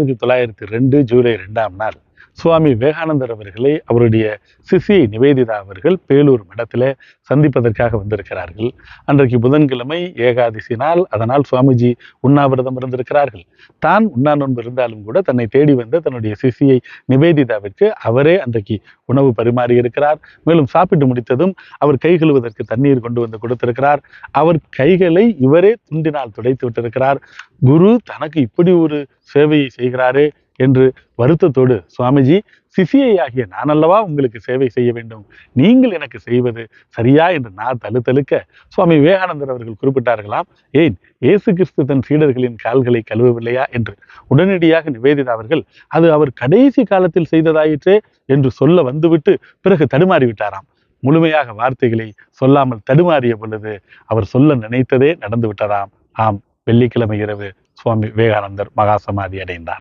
ஆயிரத்தி தொள்ளாயிரத்தி ரெண்டு ஜூலை ரெண்டாம் நாள். சுவாமி விவேகானந்தர் அவர்களை அவருடைய சிசியை நிவேதிதா அவர்கள் பேலூர் மடத்தில் சந்திப்பதற்காக வந்திருக்கிறார்கள். அன்றைக்கு புதன்கிழமை ஏகாதசி நாள். அதனால் சுவாமிஜி உண்ணாவிரதம் இருந்திருக்கிறார்கள். தான் உண்ணா நோன்பு இருந்தாலும் கூட தன்னை தேடி வந்த தன்னுடைய சிசியை நிவேதிதாவிற்கு அவரே அன்றைக்கு உணவு பரிமாறி இருக்கிறார். மேலும் சாப்பிட்டு முடித்ததும் அவர் கை கழுவதற்கு தண்ணீர் கொண்டு வந்து கொடுத்திருக்கிறார். அவர் கைகளை இவரே துண்டினால் துடைத்து விட்டிருக்கிறார். குரு தனக்கு இப்படி ஒரு சேவையை செய்கிறாரே. என்று வருத்தத்தோடு சுவாமிஜி சிசியை ஆகிய நான் அல்லவா உங்களுக்கு சேவை செய்ய வேண்டும். நீங்கள் எனக்கு செய்வது சரியா என்று நான் தழுத்தழுக்க சுவாமி விவேகானந்தர் அவர்கள் குறிப்பிட்டார்களாம் ஏன் இயேசு கிறிஸ்து தன் சீடர்களின் கால்களை கழுவவில்லையா என்று? உடனடியாக நிவேதிதா அவர்கள் அது அவர் கடைசி காலத்தில் செய்ததாயிற்றே என்று சொல்ல வந்துவிட்டு பிறகு தடுமாறிவிட்டாராம். முழுமையாக வார்த்தைகளை சொல்லாமல் தடுமாறிய பொழுது அவர் சொல்ல நினைத்ததே நடந்து விட்டதாம் ஆம் வெள்ளிக்கிழமை இரவு சுவாமி விவேகானந்தர் மகாசமாதி அடைந்தார்.